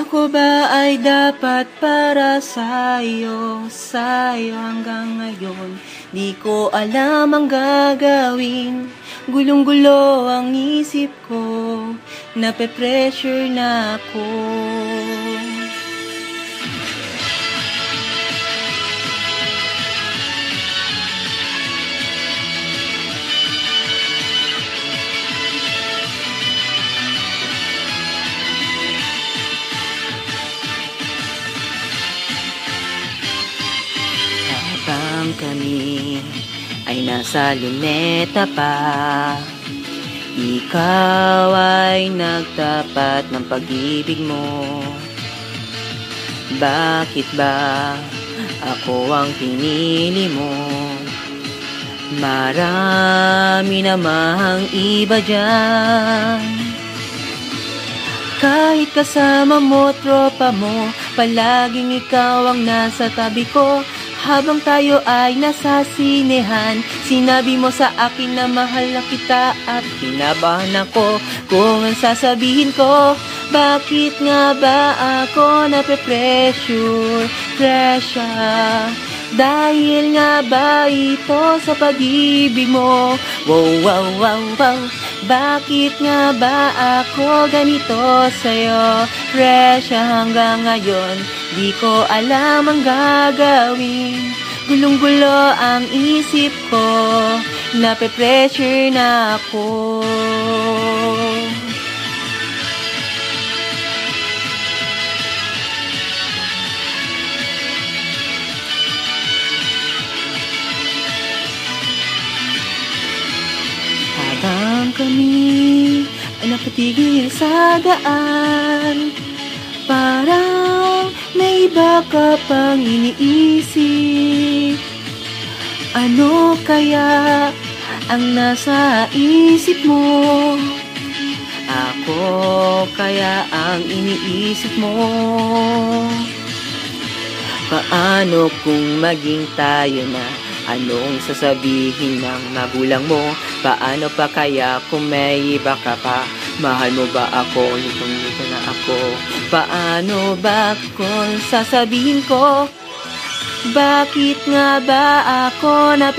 Ako ba ay dapat para sa'yo, sa'yo hanggang ngayon? Di ko alam ang gagawin. Gulong-gulo ang isip ko. Nape-pressure na ako Kami ay nasa luneta pa. Ikaw ay nagtapat ng pag-ibig mo. Bakit ba ako ang pinili mo? Marami namang iba dyan. Kahit kasama mo, tropa mo Palaging ikaw ang nasa tabi ko habang tayo ay nasa sinehan Sinabi mo sa akin na mahal na kita At kinabahan ako. Kung ang sasabihin ko Bakit nga ba ako nape-pressure, pressure? Dahil nga ba ito sa pag-ibig mo? Wow, wow, wow, wow Bakit nga ba ako ganito sa'yo? Pressure hanggang ngayon Di ko alam ang gagawin. Gulong-gulo ang isip ko Nape-pressure na ako Habang kami ay nakatigil sa daan Parang may iba ka pang iniisip Ano kaya ang nasa isip mo? Ako kaya ang iniisip mo? Paano kung maging tayo na? Anong sasabihin ng magulang mo? Paano pa kaya kung may iba ka pa? Mahal mo ba ako? Litong lito na ako Paano ba kung sasabihin ko? Bakit nga ba ako na